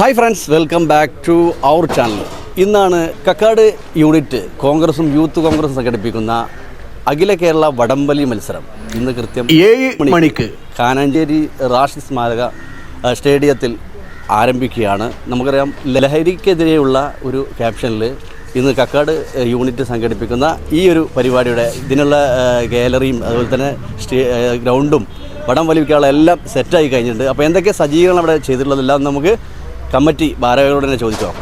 Hi friends welcome back to our channel ഇന്നാണ് Kakkad unit കോൺഗ്രസും youth കോൺഗ്രസും സംഘടിപ്പിക്കുന്ന അഖില കേരള വടംവലി മത്സരം. ഇന്ന് കൃത്യം ഏഴ് മണിക്ക്. കാനാഞ്ചേരി റാഷി സ്മാരക സ്റ്റേഡിയത്തിൽ ആരംഭിക്കുകയാണ്. നമുക്കറിയാം ലഹരിക്കെതിരെയുള്ള ഒരു ക്യാപ്ഷനിൽ ഇന്ന് കക്കാട് യൂണിറ്റ് സംഘടിപ്പിക്കുന്ന ഈ ഒരു പരിപാടിയുടെ ഇതിനുള്ള ഗാലറിയും അതുപോലെ തന്നെ സ്റ്റേ ഗ്രൗണ്ടും വടം വലിക്കാനുള്ള എല്ലാം സെറ്റായി കഴിഞ്ഞിട്ടുണ്ട്. അപ്പോൾ എന്തൊക്കെ സജ്ജീകരണം അവിടെ ചെയ്തിട്ടുള്ളതെല്ലാം നമുക്ക് കമ്മിറ്റി ഭാരവാഹികളോട് തന്നെ ചോദിച്ചോ?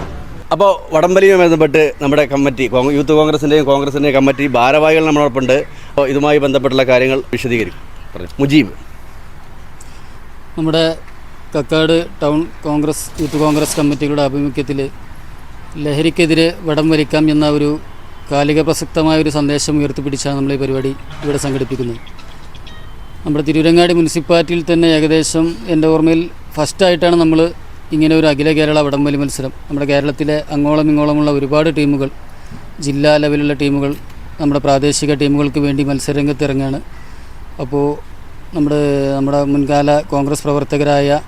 അപ്പോൾ വടംവലിയുമായി ബന്ധപ്പെട്ട് നമ്മുടെ കമ്മിറ്റി യൂത്ത് കോൺഗ്രസിന്റെയും കോൺഗ്രസിന്റെയും കമ്മിറ്റി ഭാരവാഹികൾ നമ്മളോടൊപ്പമുണ്ട്. അപ്പോൾ ഇതുമായി ബന്ധപ്പെട്ടുള്ള കാര്യങ്ങൾ വിശദീകരിക്കും. പറഞ്ഞു. മുജീബ്. നമ്മുടെ കക്കാട് ടൗൺ കോൺഗ്രസ് യൂത്ത് കോൺഗ്രസ് കമ്മിറ്റികളുടെ ആഭിമുഖ്യത്തിൽ ലഹരിക്കെതിരെ വടം വലിക്കാം എന്ന ഒരു കാലിക പ്രസക്തമായ ഒരു സന്ദേശം ഉയർത്തിപ്പിടിച്ചാണ് നമ്മൾ ഈ പരിപാടി ഇവിടെ സംഘടിപ്പിക്കുന്നത്. നമ്മുടെ തിരൂരങ്ങാടി മുനിസിപ്പാലിറ്റിയിൽ തന്നെ ഏകദേശം എന്റെ ഓർമ്മയിൽ ഫസ്റ്റായിട്ടാണ് നമ്മൾ ഇങ്ങനെ ഒരു അഖില കേരള വടംവലി മത്സരം. നമ്മുടെ കേരളത്തിലെ അങ്ങോളം ഇങ്ങോളമുള്ള ഒരുപാട് ടീമുകൾ ജില്ലാ ലെവലിലുള്ള ടീമുകൾ നമ്മുടെ പ്രാദേശിക ടീമുകൾക്ക് വേണ്ടി മത്സരരംഗത്ത് ഇറങ്ങുകയാണ് അപ്പോൾ നമ്മുടെ നമ്മുടെ മുൻകാല കോൺഗ്രസ് പ്രവർത്തകരായ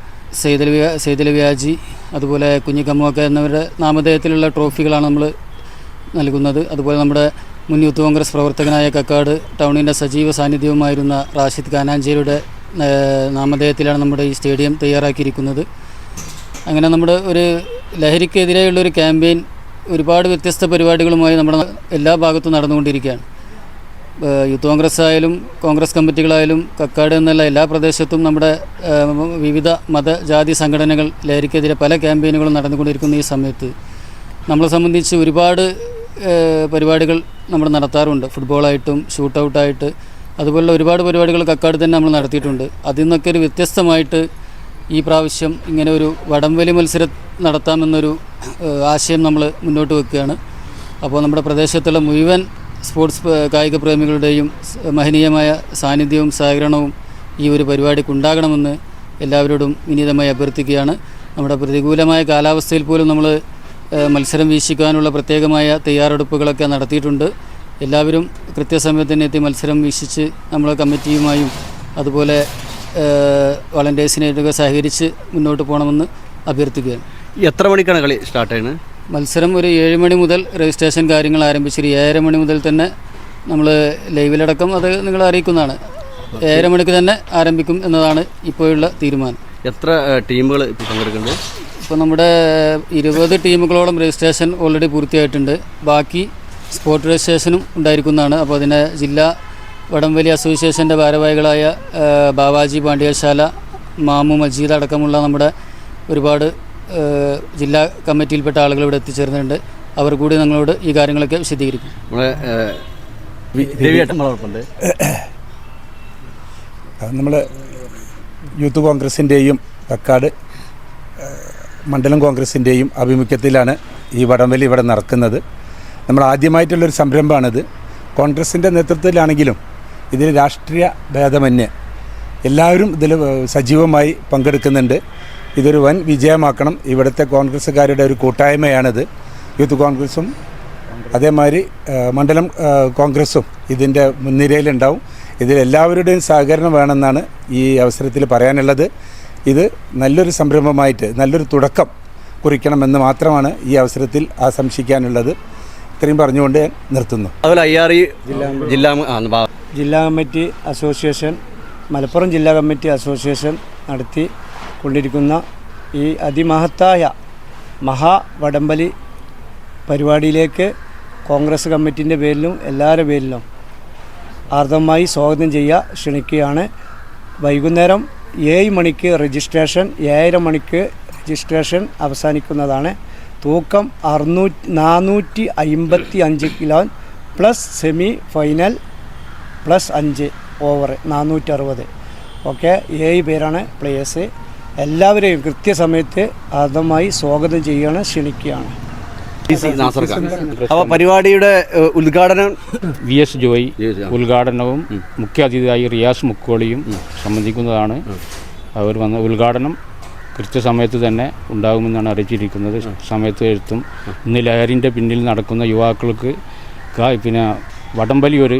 സെയ്തൽ വ്യ വ്യാജി അതുപോലെ കുഞ്ഞിക്കമ്മൊക്കെ എന്നിവരുടെ നാമധേയത്തിലുള്ള ട്രോഫികളാണ് നമ്മൾ നൽകുന്നത്. അതുപോലെ നമ്മുടെ മുൻ യൂത്ത് കോൺഗ്രസ് പ്രവർത്തകനായ കക്കാട് ടൗണിന്റെ സജീവ സാന്നിധ്യവുമായിരുന്ന റാഷിദ് കാനാഞ്ചേരിയുടെ നാമധേയത്തിലാണ് നമ്മുടെ ഈ സ്റ്റേഡിയം തയ്യാറാക്കിയിരിക്കുന്നത്. അങ്ങനെ നമ്മുടെ ഒരു ലഹരിക്കെതിരെയുള്ള ഒരു ക്യാമ്പയിൻ ഒരുപാട് വ്യത്യസ്ത പരിപാടികളുമായി നമ്മുടെ എല്ലാ ഭാഗത്തും നടന്നുകൊണ്ടിരിക്കുകയാണ്. യൂത്ത് കോൺഗ്രസ് ആയാലും കോൺഗ്രസ് കമ്മിറ്റികളായാലും കക്കാട് എന്നുള്ള എല്ലാ പ്രദേശത്തും നമ്മുടെ വിവിധ മതജാതി സംഘടനകൾ ലഹരിക്കെതിരെ പല ക്യാമ്പയിനുകളും നടന്നുകൊണ്ടിരിക്കുന്ന ഈ സമയത്ത് നമ്മളെ സംബന്ധിച്ച് ഒരുപാട് പരിപാടികൾ നമ്മൾ നടത്താറുണ്ട്. ഫുട്ബോളായിട്ടും ഷൂട്ടൗട്ടായിട്ട് അതുപോലുള്ള ഒരുപാട് പരിപാടികൾ കക്കാട് തന്നെ നമ്മൾ നടത്തിയിട്ടുണ്ട്. അതിൽ നിന്നൊക്കെ ഒരു വ്യത്യസ്തമായിട്ട് ഈ പ്രാവശ്യം ഇങ്ങനെ ഒരു വടംവലി മത്സരം നടത്താമെന്നൊരു ആശയം നമ്മൾ മുന്നോട്ട് വെക്കുകയാണ്. അപ്പോൾ നമ്മുടെ പ്രദേശത്തുള്ള മുഴുവൻ സ്പോർട്സ് കായിക പ്രേമികളുടെയും മഹനീയമായ സാന്നിധ്യവും സഹകരണവും ഈ ഒരു പരിപാടിക്ക് ഉണ്ടാകണമെന്ന് എല്ലാവരോടും വിനീതമായി അഭ്യർത്ഥിക്കുകയാണ്. നമ്മുടെ പ്രതികൂലമായ കാലാവസ്ഥയിൽ പോലും നമ്മൾ മത്സരം വീക്ഷിക്കാനുള്ള പ്രത്യേകമായ തയ്യാറെടുപ്പുകളൊക്കെ നടത്തിയിട്ടുണ്ട്. എല്ലാവരും കൃത്യസമയത്ത് തന്നെ എത്തി മത്സരം വീക്ഷിച്ച് നമ്മളെ കമ്മിറ്റിയുമായും അതുപോലെ വളണ്ടിയേഴ്സിനായിട്ടൊക്കെ സഹകരിച്ച് മുന്നോട്ട് പോകണമെന്ന് അഭ്യർത്ഥിക്കുകയാണ്. എത്ര മണിക്കാണ് കളി സ്റ്റാർട്ട് ചെയ്യുന്നത്? മത്സരം ഒരു ഏഴ് മണി മുതൽ രജിസ്ട്രേഷൻ കാര്യങ്ങൾ ആരംഭിച്ചൊരു ഏഴര മണി മുതൽ തന്നെ നമ്മൾ ലൈവിലടക്കം അത് നിങ്ങൾ അറിയിക്കുന്നതാണ്. ഏഴര മണിക്ക് തന്നെ ആരംഭിക്കും എന്നതാണ് ഇപ്പോഴുള്ള തീരുമാനം. എത്ര ടീമുകൾ ഇപ്പോൾ പങ്കെടുക്കുന്നുണ്ട്? ഇപ്പോൾ നമ്മുടെ ഇരുപത് ടീമുകളോളം രജിസ്ട്രേഷൻ ഓൾറെഡി പൂർത്തിയായിട്ടുണ്ട്. ബാക്കി സ്പോർട്സ് രജിസ്ട്രേഷനും ഉണ്ടായിരിക്കുന്നതാണ്. അപ്പോൾ അതിനെ ജില്ലാ വടംവലി അസോസിയേഷന്റെ ഭാരവാഹികളായ ബാബാജി ബാവാജി പാണ്ഡ്യശാല മാമു മജീദ് അടക്കമുള്ള നമ്മുടെ ഒരുപാട് ജില്ലാ കമ്മിറ്റിയിൽപ്പെട്ട ആളുകൾ ഇവിടെ എത്തിച്ചേർന്നിട്ടുണ്ട്. അവർ കൂടി ഞങ്ങളോട് ഈ കാര്യങ്ങളൊക്കെ വിശദീകരിക്കും. നമ്മൾ യൂത്ത് കോൺഗ്രസിന്റെയും കക്കാട് മണ്ഡലം കോൺഗ്രസിന്റെയും ആഭിമുഖ്യത്തിലാണ് ഈ വടംവലി ഇവിടെ നടക്കുന്നത്. നമ്മൾ ആദ്യമായിട്ടുള്ളൊരു സംരംഭമാണിത്. കോൺഗ്രസിന്റെ നേതൃത്വത്തിലാണെങ്കിലും ഇതിൽ രാഷ്ട്രീയ ഭേദമന്യേ എല്ലാവരും ഇതിൽ സജീവമായി പങ്കെടുക്കുന്നുണ്ട്. ഇതൊരു വൻ വിജയമാക്കണം. ഇവിടുത്തെ കോൺഗ്രസ്സുകാരുടെ ഒരു കൂട്ടായ്മയാണിത്. യൂത്ത് കോൺഗ്രസും അതേമാതിരി മണ്ഡലം കോൺഗ്രസും ഇതിന്റെ മുൻനിരയിലുണ്ടാവും. ഇതിൽ എല്ലാവരുടെയും സഹകരണം വേണമെന്നാണ് ഈ അവസരത്തിൽ പറയാനുള്ളത്. ഇത് നല്ലൊരു സംരംഭമായിട്ട് നല്ലൊരു തുടക്കം കുറിക്കണമെന്ന് മാത്രമാണ് ഈ അവസരത്തിൽ ആശംസിക്കാനുള്ളത്. ഇത്രയും പറഞ്ഞുകൊണ്ട് നിർത്തുന്നു. അതുപോലെ ഐ ആർ ഇ ജില്ലാ ജില്ലാ കമ്മിറ്റി അസോസിയേഷൻ മലപ്പുറം ജില്ലാ കമ്മിറ്റി അസോസിയേഷൻ നടത്തി കൊണ്ടിരിക്കുന്ന ഈ അതിമഹത്തായ മഹാ വടംവലി പരിപാടിയിലേക്ക് കോൺഗ്രസ് കമ്മിറ്റിന്റെ പേരിലും എല്ലാവരുടെ പേരിലും ആർദ്രമായി സ്വാഗതം ചെയ്യുക ക്ഷണിക്കുകയാണ്. വൈകുന്നേരം ഏഴ് മണിക്ക് രജിസ്ട്രേഷൻ ഏഴര മണിക്ക് രജിസ്ട്രേഷൻ അവസാനിക്കുന്നതാണ്. തൂക്കം അറുന്നൂറ്റി നാനൂറ്റി അമ്പത്തി അഞ്ച് kilo plus semi final plus അഞ്ച് ഓവർ നാനൂറ്റി അറുപത്. ഓക്കെ ഏഴ് പേരാണ് പ്ലേയേഴ്സ് എല്ലാവരെയും കൃത്യസമയത്ത് ആദ്യമായി സ്വാഗതം ചെയ്യുകയാണ് ക്ഷണിക്കുകയാണ്. അപ്പോൾ പരിപാടിയുടെ ഉദ്ഘാടനം വി എസ് ജോയി ഉദ്ഘാടനവും മുഖ്യ ഉദ്ഘാടനവും മുഖ്യാതിഥിയായി റിയാസ് മുക്കോളിയും സംബന്ധിക്കുന്നതാണ് അവർ വന്ന ഉദ്ഘാടനം. കൃത്യസമയത്ത് തന്നെ ഉണ്ടാകുമെന്നാണ് അറിയിച്ചിരിക്കുന്നത്. സമയത്ത് എഴുത്തും ഇന്ന് ലഹരിന്റെ പിന്നിൽ നടക്കുന്ന യുവാക്കൾക്ക് പിന്നെ വടംവലി ഒരു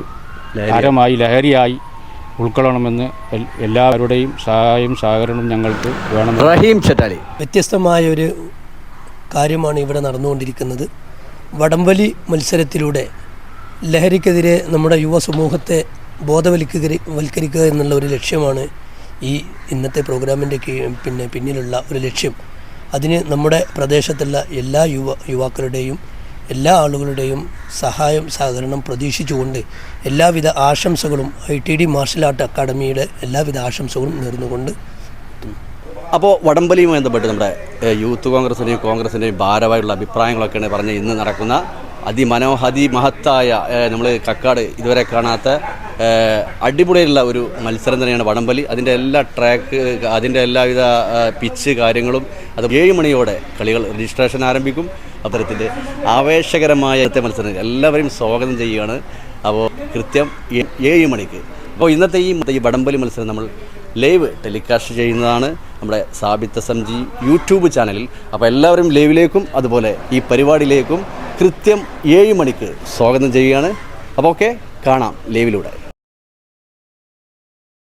ഹരമായി ലഹരിയായി ഉൾക്കൊള്ളണമെന്ന് എൽ- എല്ലാവരുടെയും സഹായം സഹകരണവും ഞങ്ങൾക്ക് വേണം. റഹീം ചട്ടാലി വ്യത്യസ്തമായ ഒരു കാര്യമാണ് ഇവിടെ നടന്നുകൊണ്ടിരിക്കുന്നത്. വടംവലി മത്സരത്തിലൂടെ ലഹരിക്കെതിരെ നമ്മുടെ യുവ സമൂഹത്തെ ബോധവൽക്കരി വൽക്കരിക്കുക എന്നുള്ള ഒരു ലക്ഷ്യമാണ് ഈ ഇന്നത്തെ പ്രോഗ്രാമിന്റെ പിന്നെ പിന്നിലുള്ള ഒരു ലക്ഷ്യം അതിന് നമ്മുടെ പ്രദേശത്തുള്ള എല്ലാ യുവ യുവാക്കളുടെയും എല്ലാ ആളുകളുടെയും സഹായം സഹകരണം പ്രതീക്ഷിച്ചുകൊണ്ട് എല്ലാവിധ ആശംസകളും I T D martial art അക്കാഡമിയുടെ എല്ലാവിധ ആശംസകളും നേർന്നുകൊണ്ട് അപ്പോൾ വടംവലിയുമായി ബന്ധപ്പെട്ട് നമ്മുടെ യൂത്ത് കോൺഗ്രസിന്റെയും കോൺഗ്രസിന്റെയും ഭാരമായുള്ള അഭിപ്രായങ്ങളൊക്കെയാണ് പറഞ്ഞ് ഇന്ന് നടക്കുന്ന അതിമനോഹതി അതിമഹത്തായ നമ്മൾ കക്കാട് ഇതുവരെ കാണാത്ത അടിപൊളിയുള്ള ഒരു മത്സരം തന്നെയാണ് വടംവലി. അതിന്റെ എല്ലാ ട്രാക്ക് അതിന്റെ എല്ലാവിധ പിച്ച് കാര്യങ്ങളും അത് ഏഴ് മണിയോടെ കളികൾ രജിസ്ട്രേഷൻ ആരംഭിക്കും. അത്തരത്തിന്റെ ആവേശകരമായ മത്സരം. എല്ലാവരെയും സ്വാഗതം ചെയ്യുകയാണ്. അപ്പോൾ കൃത്യം ഏഴ് മണിക്ക്. അപ്പോൾ ഇന്നത്തെ ഈ ഈ മത്സരം നമ്മൾ ലൈവ് ടെലികാസ്റ്റ് ചെയ്യുന്നതാണ് നമ്മുടെ സാബിത്ത സംജി യൂട്യൂബ് ചാനലിൽ. അപ്പോൾ എല്ലാവരും ലൈവിലേക്കും അതുപോലെ ഈ പരിപാടിയിലേക്കും കൃത്യം ഏഴ് മണിക്ക് സ്വാഗതം ചെയ്യുകയാണ്. അപ്പോൾ ഓക്കെ കാണാം ലൈവിലൂടെ